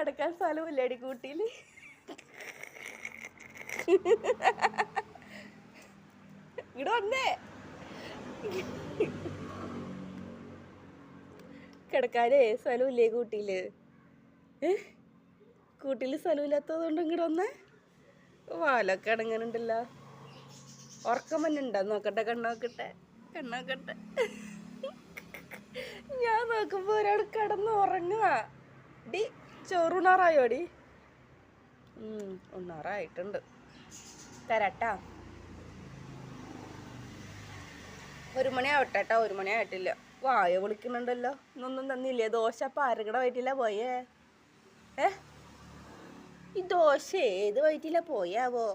കിടക്കാൻ സ്ഥലമില്ലേടി കൂട്ടിയിൽ ഇവിടെ വന്നേ. കിടക്കാനേ സ്ഥലമില്ലേ കൂട്ടിയിൽ കൂട്ടിൽ സ്ഥലമില്ലാത്തത് കൊണ്ട് ഇങ്ങോട്ട് വന്നേ? വാലൊക്കെ അടങ്ങാനുണ്ടല്ലോ. ഉറക്കം ഉണ്ടോ? നോക്കട്ടെ കണ്ണോക്കട്ടെ കണ്ണോക്കട്ടെ ഞാൻ നോക്കുമ്പോ ഒരാൾ കിടന്ന് ഉറങ്ങുക ഡി ചോറുണാറായോടി. ഉം ഉണ്ണാറായിട്ടുണ്ട് തരട്ടാ. ഒരു മണി ആവട്ടെ കേട്ടോ ഒരു മണി ആയിട്ടില്ല വായ വിളിക്കുന്നുണ്ടല്ലോ. ഇന്നൊന്നും തന്നില്ലേ? ദോശ പാരകട വയറ്റില്ല പോയേ. ഏ? ഈ ദോശ ഏത് വയറ്റില്ല പോയാവോ?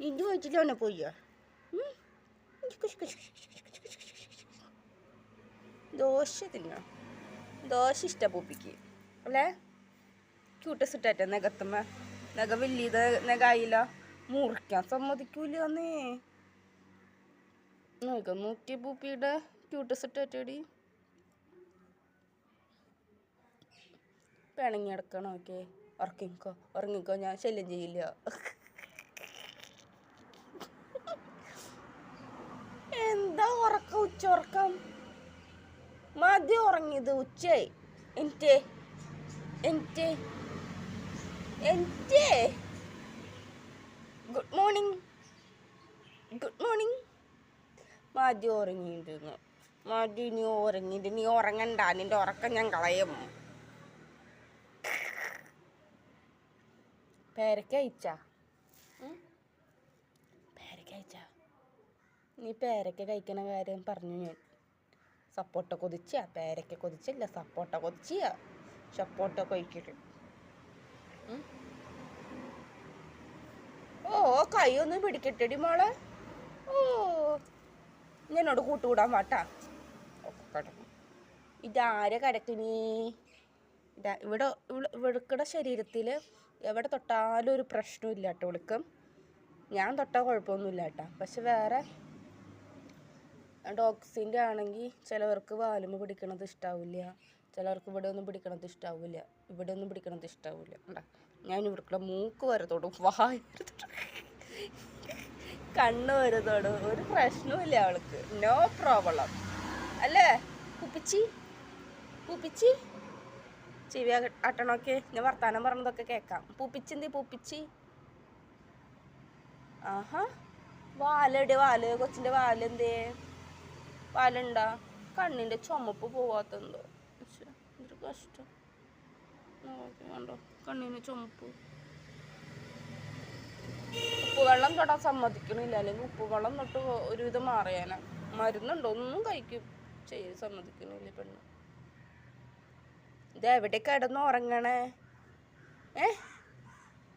നിന്റെ വയറ്റില്ല അവനെ പോയോ? ദോശ തിന്നോ? ദോശ ഇഷ്ട പൂപ്പിക്ക്. അല്ലേ? ക്യൂട്ടസ് സിട്ടാറ്റ നഖത്തമ്മ നഖ വലിയത് നഖായില്ല മുറിക്കാൻ സമ്മതിക്കൂലന്നേ. നോക്കാം നൂറ്റി പൂപ്പിയുടെ ക്യൂട്ടസ് സിട്ടാറ്റടി പിണങ്ങി കിടക്കണം ഓക്കെ. ഉറങ്ങിക്കോ ഉറങ്ങിക്കോ ഞാൻ ശല്യം ചെയ്യില്ല. എന്താ ഉറക്കം ഉച്ച ഉറക്കം? മതി ഉറങ്ങിയത് ഉച്ചയായി. എന്റെ എനിക്ക് എനിക്ക് ഗുഡ് മോർണിംഗ്. Good morning. മാധ്യ ഉറങ്ങിയിരുന്നു മാധ്യ നീ ഉറങ്ങിയിട്ട് നീ ഉറങ്ങണ്ട. നിന്റെ ഉറക്കം ഞാൻ കളയും. പേരക്ക അയച്ച പേരക്ക അയച്ച നീ പേരക്ക കഴിക്കണ കാര്യം പറഞ്ഞു ഞാൻ. സപ്പോട്ട കൊതിച്ച? പേരക്ക കൊതിച്ചില്ല. സപ്പോട്ട കൊതിച്ചിയ സപ്പോട്ട കഴിക്കട്ടെ ഉം. ഓ കൈ ഒന്ന് പിടിക്കട്ടെടി മോളെ. ഓ എന്നോട് കൂട്ടുകൂടാൻ വാട്ടാ കിടക്കും ഇതാരെ കിടക്കിനി ഇതാ ഇവിടെ ഇവിടെ ഇവിടുക്കടെ ശരീരത്തിൽ എവിടെ തൊട്ടാലും ഒരു പ്രശ്നമില്ല കേട്ടോ ഇവൾക്ക്. ഞാൻ തൊട്ടാൽ കുഴപ്പമൊന്നുമില്ല കേട്ടോ പക്ഷെ വേറെ ഡോഗ്സിന്റെ ആണെങ്കിൽ ചിലവർക്ക് വാലുമ്പ് പിടിക്കണത് ഇഷ്ടാവില്ല. ചിലവർക്ക് ഇവിടെ ഒന്നും പിടിക്കണത് ഇഷ്ടാവില്ല. ഇവിടെ ഒന്നും പിടിക്കണത് ഇഷ്ടാവില്ല. ഞാൻ ഇവിടുക്കുള്ള മൂക്ക് വരെ തൊടും. വായ. കണ്ണ് വരെ തൊടും. ഒരു പ്രശ്നവുമില്ല അവൾക്ക്. നോ പ്രോബ്ലം അല്ലേ? കുപ്പിച്ചി കുപ്പിച്ചി ചെവി അട്ടണൊക്കെ ഞാൻ വർത്താനം പറഞ്ഞതൊക്കെ കേൾക്കാം. പൂപ്പിച്ചെന്തി പൂപ്പിച്ചി? ആഹാ. വാലടി വാൽ. കൊച്ചിന്റെ വാലെന്തേ? വാലുണ്ടാ കണ്ണിന്റെ ചുമപ്പ് പോവാത്തെന്തോ. എന്തൊരു കഷ്ടം. വേണ്ടോ കണ്ണിന് ചുമപ്പ്. ഉപ്പുവെള്ളം തൊടാൻ സമ്മതിക്കണില്ല അല്ലെങ്കിൽ ഉപ്പുവെള്ളം തൊട്ട് ഒരുവിധം മാറിയാനാ. മരുന്നുണ്ടോ? ഒന്നും കഴിക്കും ചെയ്ത് സമ്മതിക്കണില്ല പെണ്ണ്. ഇത് എവിടെ കിടന്ന് ഉറങ്ങണേ? ഏ?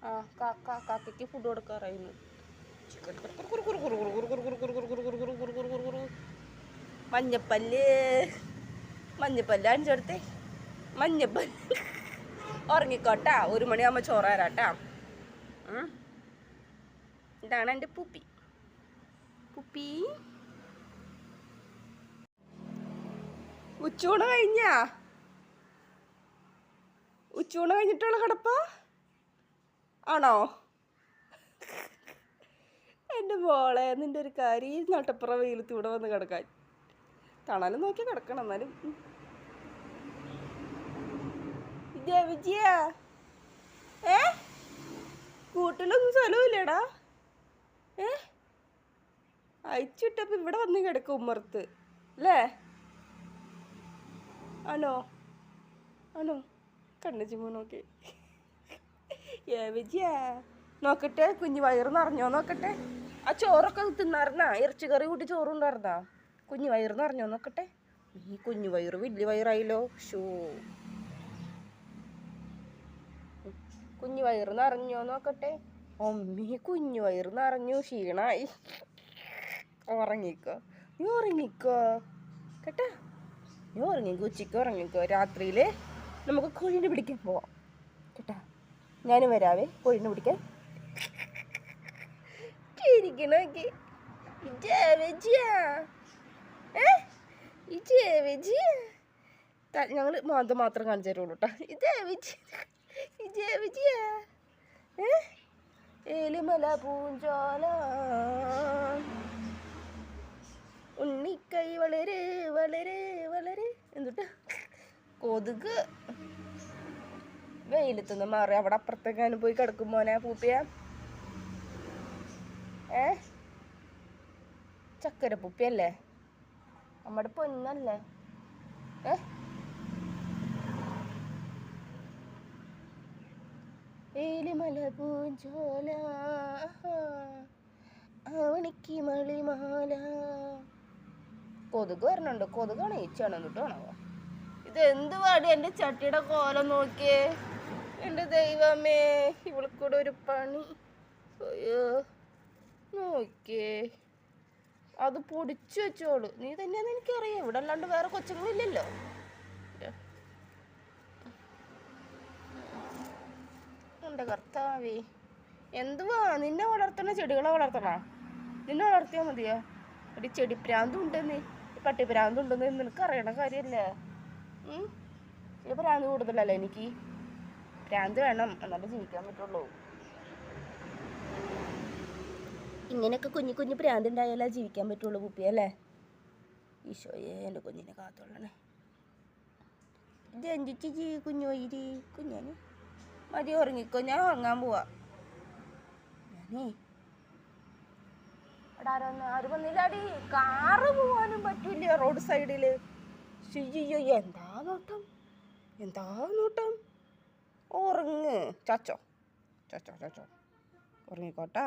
ആ കാക്ക കാക്കയ്ക്ക് ഫുഡ് കൊടുക്കാറായിരുന്നു മഞ്ഞപ്പല്ല്. മഞ്ഞപ്പല്ല് അഞ്ചെടുത്തേ മഞ്ഞപ്പല്ല്. ഉറങ്ങിക്കോട്ടാ. ഒരു മണിയാകുമ്പോൾ ചോറ് തരാട്ടാ. ഇതാണ് എന്റെ പുപ്പി. പുപ്പി. ഉച്ചൂണ് കഴിഞ്ഞാ? ഉച്ചൂണ് കഴിഞ്ഞിട്ടുള്ള കിടപ്പ? ആണോ? എന്റെ മോളെ നിന്റെ ഒരു കാര്യം നട്ടപ്പുറ വെയിലത്ത് ഇവിടെ വന്ന് കിടക്കാൻ. തണലും നോക്കി കിടക്കണം എന്നാലും. വിജയ വിജയ. ഏ? കൂട്ടിലൊന്നും സ്ഥലമില്ലടാ ഏ? അയച്ചിട്ടപ്പോൾ ഇവിടെ വന്ന് കിടക്കും ഉമ്മർത്ത്. അല്ലേ? ആണോ? ആണോ? കണ്ണു ചുമ നോക്കി. ഏ വിജയ നോക്കട്ടെ കുഞ്ഞു വയറ് നിറഞ്ഞോ നോക്കട്ടെ. ആ ചോറൊക്കെ തിന്നാർന്നാ ഇറച്ചി കറി കൂട്ടി ചോറുണ്ടായിരുന്നാ? കുഞ്ഞു വയറ് നിറഞ്ഞോ നോക്കട്ടെ. ഈ കുഞ്ഞു വയറ് വലിയ വയറായില്ലോ. ഷോ കുഞ്ഞു വയറ് നിറഞ്ഞോ? നോക്കട്ടെ. അമ്മീ കുഞ്ഞു വയറ് നിറഞ്ഞു. ക്ഷീണായി. ഉറങ്ങിക്കോ. നീ ഉറങ്ങിക്കോ. കേട്ടാ? നീ ഉറങ്ങിക്കോ ഉച്ചയ്ക്ക് ഉറങ്ങിക്കോ. രാത്രിയിൽ നമുക്ക് കോഴിനെ പിടിക്കാൻ പോവാം. കേട്ടാ? ഞാനും വരാവേ. കോഴിനെ പിടിക്കാൻ. ചിരിക്കണോക്കെ. ഞങ്ങൾ അത് മാത്രം കാണിച്ചു തരുള്ളൂ കേട്ടോ ഇതേ വിജി? ഇജേ വിജിയ? ഏലിമല പൂഞ്ചോല. ഉണ്ണിക്കൈ വളരെ വളരെ വളരെ. എന്തുട്ട? കൊതുക്. വെയിലത്തുനിന്ന് മാറി. അവിടെ അപ്പുറത്തേക്കാനും പോയി കിടക്കും മോനെ പൂപ്പിയ. ഏ? ചക്കര പൂപ്പിയല്ലേ നമ്മുടെ പൊന്നല്ലേ? ഏ? ഏലിമല പൂഞ്ചോല അവണിക്ക് മളിമാല. കൊതുക് വരണുണ്ട്. കൊതുകാണ് ഈച്ചാണ് എന്നിട്ടാണോ? ഇത് എന്ത് പാടി എന്റെ ചട്ടിയുടെ കോലം നോക്കിയേ? എന്റെ ദൈവമേ ഇവൾക്കൂടെ ഒരു പണി. അയ്യോ നോക്കിയേ. അത് പൊടിച്ചു വെച്ചോളൂ. നീ തന്നെയാന്ന് എനിക്കറിയാം. ഇവിടെ അല്ലാണ്ട് വേറെ കൊച്ചുങ്ങളില്ലല്ലോ. എന്റെ കർത്താവേ. എന്തുവാ? നിന്നെ വളർത്തണ ചെടികളെ വളർത്തണ? നിന്നെ വളർത്തിയാൽ മതിയോ? ഒരു ചെടി പ്രാന്തും ഉണ്ടെന്ന് പട്ടി പ്രാന്തും ഉണ്ടെന്ന് നിനക്ക് അറിയണ കാര്യമല്ലേ? ഇത് പ്രാന്ത് കൂടുതലല്ലേ എനിക്ക്? പ്രാന്ത് വേണം. എന്നാലേ ജീവിക്കാൻ പറ്റുള്ളൂ. ഇങ്ങനെയൊക്കെ കുഞ്ഞു കുഞ്ഞു പ്രാന്തിണ്ടായാലേ ജീവിക്കാൻ പറ്റുള്ളൂ കുപ്പി അല്ലേ? ഈശോയെ എന്റെ കുഞ്ഞിനെ കാത്തോളണേ ഇത് എന്തിച്ച് ജീ കുഞ്ഞു വൈരി കുഞ്ഞാന്. മതി ഉറങ്ങിക്കോ ഞാൻ ഉറങ്ങാൻ പോവാ. ഞാനേ. എടാ ആരോ വന്നില്ലാടി കാറ് പോവാനും പറ്റില്ല റോഡ് സൈഡിൽ ശുചിയോ എന്താ നോട്ടം? എന്താ നോട്ടം? ഉറങ്ങ്. ചച്ചോ ചച്ചോ ചച്ചോ. ഉറങ്ങിക്കോട്ടാ.